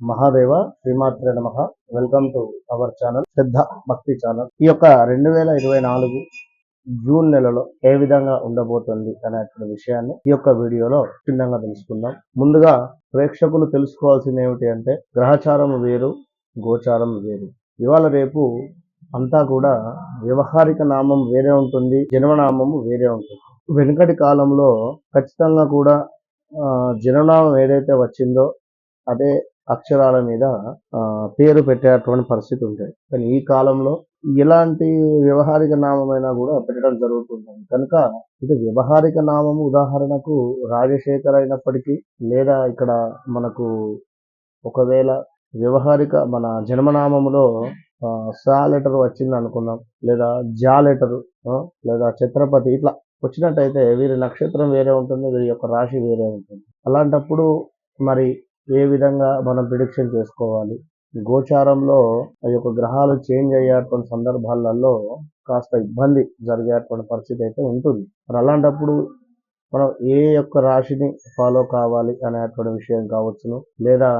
మహాదేవ శ్రీమాత్రే నమ. Welcome to our channel Shraddha Bhakti channel ఈ యొక్క రెండు వేల ఇరవై నాలుగు జూన్ నెలలో ఏ విధంగా ఉండబోతుంది అనేటువంటి విషయాన్ని ఈ యొక్క వీడియోలో చిన్నగా తెలుసుకుందాం. ముందుగా ప్రేక్షకులు తెలుసుకోవాల్సింది ఏమిటి అంటే గ్రహచారం వేరు గోచారం వేరు. ఇవాళ రేపు అంతా కూడా వ్యవహారిక నామం వేరే ఉంటుంది జన్మనామము వేరే ఉంటుంది. వెనుకటి కాలంలో ఖచ్చితంగా కూడా జననామం ఏదైతే వచ్చిందో అదే అక్షరాల మీద ఆ, పేరు పెట్టేటువంటి పరిస్థితి ఉంటుంది. కానీ ఈ కాలంలో ఎలాంటి వ్యవహారిక నామమైనా కూడా పెట్టడం జరుగుతుంది కనుక ఇది వ్యవహారిక నామము ఉదాహరణకు రాజశేఖర్ అయినప్పటికీ లేదా ఇక్కడ మనకు ఒకవేళ వ్యవహారిక మన జన్మనామములో ఆ, సా లెటర్ వచ్చింది అనుకుందాం. లేదా జా లెటర్ లేదా ఛత్రపతి ఇట్లా వచ్చినట్టయితే వీరి నక్షత్రం వేరే ఉంటుంది వీరి యొక్క రాశి వేరే ఉంటుంది. అలాంటప్పుడు మరి ఏ విధంగా మనం ప్రిడిక్షన్ చేసుకోవాలి? గోచారంలో ఆ యొక్క గ్రహాలు చేంజ్ అయ్యేటువంటి సందర్భాలలో కాస్త ఇబ్బంది జరిగేటువంటి పరిస్థితి అయితే ఉంటుంది. మరి అలాంటప్పుడు మనం ఏ యొక్క రాశిని ఫాలో కావాలి అనేటువంటి విషయం కావచ్చును? లేదా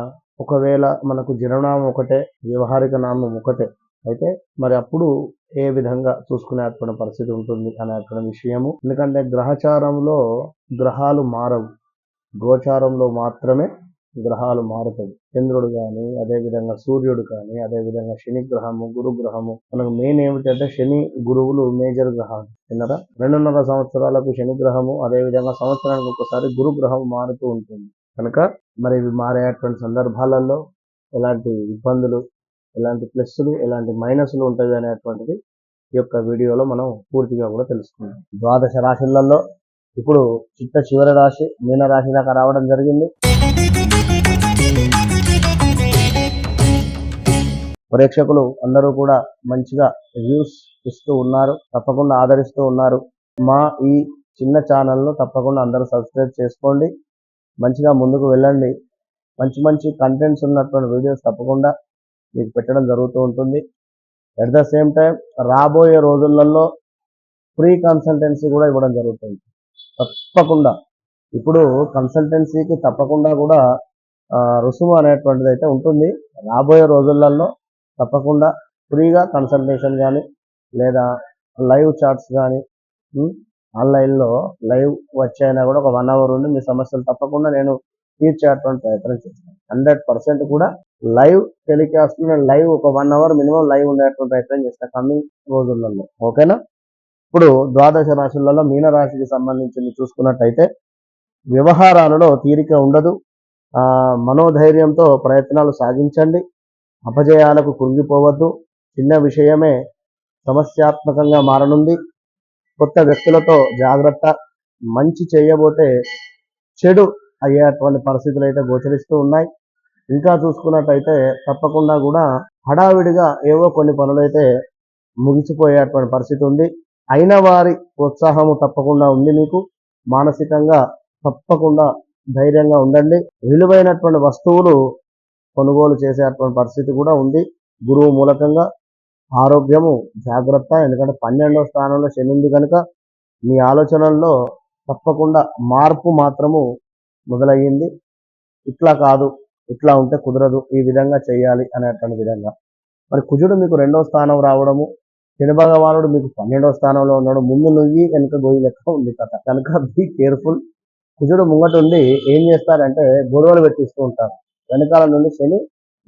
ఒకవేళ మనకు జననామం ఒకటే వ్యవహారిక నామం ఒకటే అయితే మరి అప్పుడు ఏ విధంగా చూసుకునేటువంటి పరిస్థితి ఉంటుంది అనేటువంటి విషయము? ఎందుకంటే గ్రహచారంలో గ్రహాలు మారవు. గోచారంలో మాత్రమే గ్రహాలు మారుతాయి. చంద్రుడు కానీ అదేవిధంగా సూర్యుడు కానీ అదేవిధంగా శని గ్రహము గురు గ్రహము. మనకు మెయిన్ ఏమిటంటే శని గురువులు మేజర్ గ్రహాలు. విన్నారా? రెండున్నర సంవత్సరాలకు శని గ్రహము అదేవిధంగా సంవత్సరానికి ఒకసారి గురు గ్రహం మారుతూ ఉంటుంది. కనుక మరి ఇవి మారేటువంటి సందర్భాలలో ఎలాంటి ఇబ్బందులు ఎలాంటి ప్లస్లు ఎలాంటి మైనస్లు ఉంటాయి అనేటువంటిది ఈ యొక్క వీడియోలో మనం పూర్తిగా కూడా తెలుసుకుందాం. ద్వాదశ రాశులలో ఇప్పుడు చిట్ట చివరి రాశి మీన రాశి దాకా రావడం జరిగింది. ప్రేక్షకులు అందరూ కూడా మంచిగా వ్యూస్ ఇస్తూ ఉన్నారు తప్పకుండా ఆదరిస్తూ ఉన్నారు. మా ఈ చిన్న ఛానల్ను తప్పకుండా అందరూ సబ్స్క్రైబ్ చేసుకోండి. మంచిగా ముందుకు వెళ్ళండి. మంచి మంచి కంటెంట్స్ ఉన్నటువంటి వీడియోస్ తప్పకుండా మీకు పెట్టడం జరుగుతూ ఉంటుంది. అట్ ద సేమ్ టైం రాబోయే రోజులలో ఫ్రీ కన్సల్టెన్సీ కూడా ఇవ్వడం జరుగుతుంది. తప్పకుండా. ఇప్పుడు కన్సల్టెన్సీకి తప్పకుండా కూడా రుసుము అనేటువంటిది అయితే ఉంటుంది. రాబోయే రోజులలో తప్పకుండా ఫ్రీగా కన్సల్టేషన్ కానీ లేదా లైవ్ చాట్స్ కానీ ఆన్లైన్లో లైవ్ వచ్చైనా కూడా ఒక వన్ అవర్ ఉండి మీ సమస్యలు తప్పకుండా నేను తీర్చేటువంటి ప్రయత్నం చేస్తాను. హండ్రెడ్ పర్సెంట్ కూడా లైవ్ టెలికాస్ట్ నేను లైవ్ ఒక వన్ అవర్ మినిమం లైవ్ ఉండేటువంటి ప్రయత్నం చేస్తాను కమింగ్ రోజులలో. ఓకేనా? ఇప్పుడు ద్వాదశ రాశులలో మీన రాశికి సంబంధించి చూసుకున్నట్టయితే వ్యవహారాలలో తీరిక ఉండదు. మనోధైర్యంతో ప్రయత్నాలు సాగించండి. అపజయాలకు కృంగిపోవద్దు. చిన్న విషయమే సమస్యాత్మకంగా మారనుంది. కొత్త వ్యక్తులతో జాగ్రత్త. మంచి చేయబోతే చెడు అయ్యేటువంటి పరిస్థితులు అయితే గోచరిస్తూ ఉన్నాయి. ఇంకా చూసుకున్నట్టయితే తప్పకుండా కూడా హడావిడిగా ఏవో కొన్ని పనులైతే ముగిసిపోయేటువంటి పరిస్థితి ఉంది. అయిన వారి ప్రోత్సాహము తప్పకుండా ఉంది మీకు. మానసికంగా తప్పకుండా ధైర్యంగా ఉండండి. విలువైనటువంటి వస్తువులు కొనుగోలు చేసేటువంటి పరిస్థితి కూడా ఉంది. గురువు మూలకంగా ఆరోగ్యము జాగ్రత్త. ఎందుకంటే పన్నెండవ స్థానంలో శని ఉంది కనుక మీ ఆలోచనల్లో తప్పకుండా మార్పు మాత్రము మొదలయ్యింది. ఇట్లా కాదు ఇట్లా ఉంటే కుదరదు ఈ విధంగా చేయాలి అనేటువంటి విధంగా. మరి కుజుడు మీకు రెండవ స్థానం రావడము శని భగవానుడు మీకు పన్నెండవ స్థానంలో ఉన్నాడు. ముందు నువ్వు వెనుక గోయి లెక్క ఉంది కథ కనుక బీ కేర్ఫుల్ కుజుడు ముంగట ఉండి ఏం చేస్తారంటే గొడవలు పెట్టిస్తూ ఉంటారు. వెనకాల నుండి శని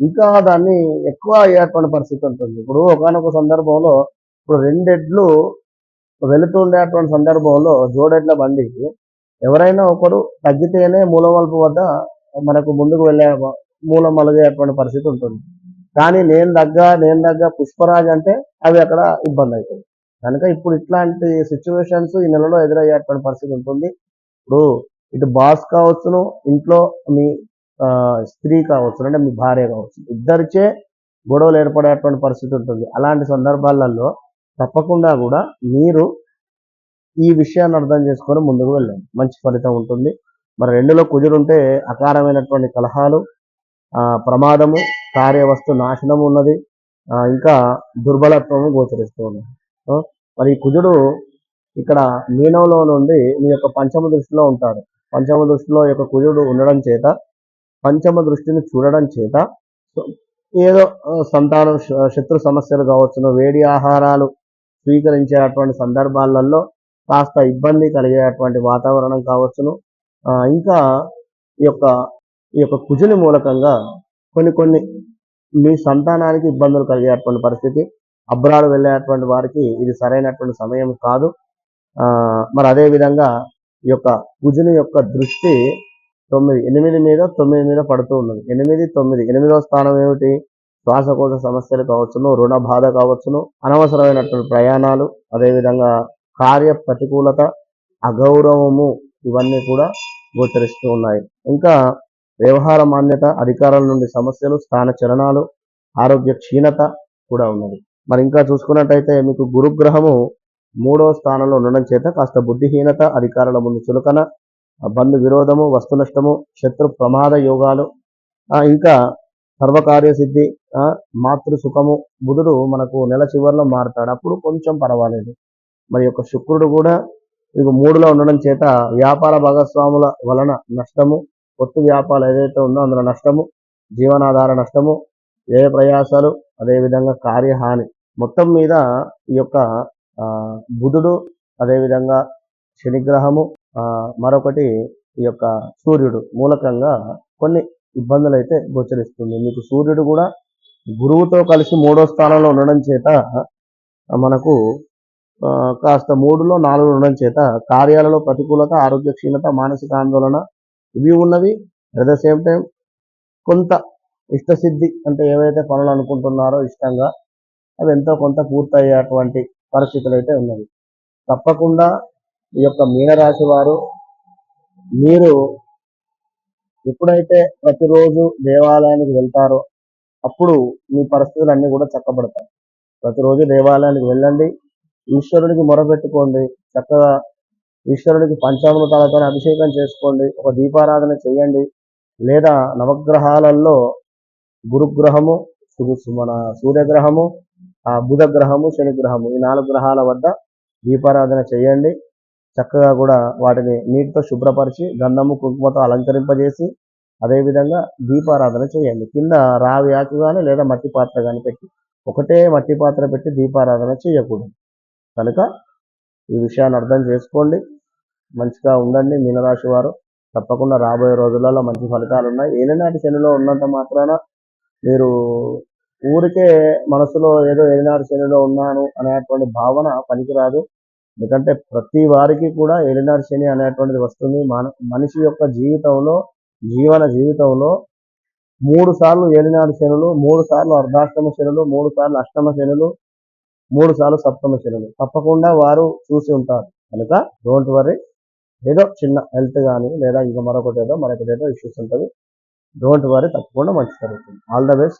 ఇంకా దాన్ని ఎక్కువ అయ్యేటువంటి పరిస్థితి ఉంటుంది. ఇప్పుడు ఒకనొక సందర్భంలో ఇప్పుడు రెండెడ్లు వెళుతుండేటువంటి సందర్భంలో జోడెడ్ల బండి ఎవరైనా ఒకరు తగ్గితేనే మూలమలుపు వద్ద మనకు ముందుకు వెళ్ళే మూలమలగేటువంటి పరిస్థితి ఉంటుంది. కానీ నేను దగ్గ నేను దగ్గ పుష్పరాజ్ అంటే అవి అక్కడ ఇబ్బంది అవుతుంది కనుక ఇప్పుడు ఇట్లాంటి సిచ్యువేషన్స్ ఈ నెలలో ఎదురయ్యేటువంటి పరిస్థితి ఉంటుంది. ఇప్పుడు ఇటు బాస్ కావచ్చును ఇంట్లో మీ స్త్రీ కావచ్చు అంటే మీ భార్య కావచ్చు ఇద్దరిచే గొడవలు ఏర్పడేటువంటి పరిస్థితి ఉంటుంది. అలాంటి సందర్భాలలో తప్పకుండా కూడా మీరు ఈ విషయాన్ని అర్థం చేసుకొని ముందుకు వెళ్ళండి. మంచి ఫలితం ఉంటుంది. మరి రెండులో కుదురుంటే అకారమైనటువంటి కలహాలు ప్రమాదము కార్యవస్తు నాశనం ఉన్నది. ఇంకా దుర్బలత్వము గోచరిస్తూ ఉన్నది. మరి ఈ కుజుడు ఇక్కడ మీనంలో నుండి మీ యొక్క పంచమ దృష్టిలో ఉంటాడు. పంచమ దృష్టిలో యొక్క కుజుడు ఉండడం చేత పంచమ దృష్టిని చూడడం చేత సో ఏదో సంతానం శత్రు సమస్యలు కావచ్చును వేడి ఆహారాలు స్వీకరించేటువంటి సందర్భాలలో కాస్త ఇబ్బంది కలిగేటువంటి వాతావరణం కావచ్చును. ఇంకా ఈ యొక్క ఈ యొక్క కుజుని మూలకంగా కొన్ని కొన్ని మీ సంతానానికి ఇబ్బందులు కలిగేటువంటి పరిస్థితి అబ్రాడ్ వెళ్ళేటువంటి వారికి ఇది సరైనటువంటి సమయం కాదు. మరి అదే విధంగా ఈ యొక్క కుజుని యొక్క దృష్టి తొమ్మిది ఎనిమిది మీద తొమ్మిది మీద పడుతూ ఉన్నది. ఎనిమిది తొమ్మిది. ఎనిమిదవ స్థానం ఏమిటి? శ్వాసకోశ సమస్యలు కావచ్చును రుణ బాధ కావచ్చును అనవసరమైనటువంటి ప్రయాణాలు అదేవిధంగా కార్య ప్రతికూలత అగౌరవము ఇవన్నీ కూడా గోచరిస్తూ ఉన్నాయి. ఇంకా వ్యవహార మాన్యత అధికారాల నుండి సమస్యలు స్థాన చలనాలు ఆరోగ్య క్షీణత కూడా ఉన్నది. మరి ఇంకా చూసుకున్నట్టయితే మీకు గురుగ్రహము మూడవ స్థానంలో ఉండడం చేత కాస్త బుద్ధిహీనత అధికారుల ముందు చులకన బంధు విరోధము వస్తు నష్టము శత్రు ప్రమాద యోగాలు ఇంకా సర్వకార్య సిద్ధి మాతృ సుఖము బుధుడు మనకు నెల చివరిలో మారుతాడు. అప్పుడు కొంచెం పర్వాలేదు. మరి యొక్క శుక్రుడు కూడా ఇది మూడులో ఉండడం చేత వ్యాపార భాగస్వాముల వలన నష్టము కొత్త వ్యాపారాలు ఏదైతే ఉందో అందులో నష్టము జీవనాధార నష్టము వ్యయ ప్రయాసాలు అదేవిధంగా కార్యహాని మొత్తం మీద ఈ యొక్క బుధుడు అదేవిధంగా శనిగ్రహము మరొకటి ఈ యొక్క సూర్యుడు. మూలకంగా కొన్ని ఇబ్బందులు అయితే గోచరిస్తుంది. మీకు సూర్యుడు కూడా గురువుతో కలిసి మూడో స్థానంలో ఉండడం చేత మనకు కాస్త మూడులో నాలుగు ఉండడం చేత కార్యాలలో ప్రతికూలత ఆరోగ్య క్షీణత మానసిక ఆందోళన ఇవి ఉన్నవి. అట్ ద సేమ్ టైం కొంత ఇష్టసిద్ధి అంటే ఏవైతే పనులు అనుకుంటున్నారో ఇష్టంగా అవి ఎంతో కొంత పూర్తయ్యేటువంటి పరిస్థితులు అయితే ఉన్నది తప్పకుండా ఈ యొక్క మీనరాశి వారు మీరు ఎప్పుడైతే ప్రతిరోజు దేవాలయానికి వెళ్తారో అప్పుడు మీ పరిస్థితులు అన్నీ కూడా చక్కబడతాయి. ప్రతిరోజు దేవాలయానికి వెళ్ళండి ఈశ్వరుడికి మొరపెట్టుకోండి చక్కగా ఈశ్వరుడికి పంచామృతాలతో అభిషేకం చేసుకోండి ఒక దీపారాధన చేయండి లేదా నవగ్రహాలలో గురుగ్రహము సు- మన సూర్యగ్రహము ఆ బుధ గ్రహము శని గ్రహము ఈ నాలుగు గ్రహాల వద్ద దీపారాధన చేయండి. చక్కగా కూడా వాటిని నీటితో శుభ్రపరిచి గంధము కుంకుమతో అలంకరింపజేసి అదేవిధంగా దీపారాధన చేయండి. కింద రావి ఆకు కానీ లేదా మట్టి పాత్ర కానీ పెట్టి ఒకటే మట్టి పాత్ర పెట్టి దీపారాధన చేయకూడదు. కనుక ఈ విషయాన్ని అర్థం చేసుకోండి. మంచిగా ఉండండి మీనరాశి వారు. తప్పకుండా రాబోయే రోజులలో మంచి ఫలితాలు ఉన్నాయి ఏలినాటి శనిలో ఉన్నంత మాత్రాన మీరు ఊరికే మనసులో ఏదో ఏలినాడు శనిలో ఉన్నాను అనేటువంటి భావన పనికిరాదు. ఎందుకంటే ప్రతి వారికి కూడా ఏలినాడు శని అనేటువంటిది వస్తుంది. మన మనిషి యొక్క జీవితంలో జీవన జీవితంలో మూడు సార్లు ఏలినాడు శనులు మూడు సార్లు అర్ధాష్టమ శనులు మూడు సార్లు అష్టమ శనులు మూడు సార్లు సప్తమ శనులు. తప్పకుండా వారు చూసి ఉంటారు. కనుక డోంట్ వరీ ఏదో చిన్న హెల్త్ కానీ లేదా ఇంకా మరొకటి ఏదో మరొకటి ఏదో ఇష్యూస్ ఉంటుంది. డోంట్ వరీ తప్పకుండా మంచి జరుగుతుంది. All the best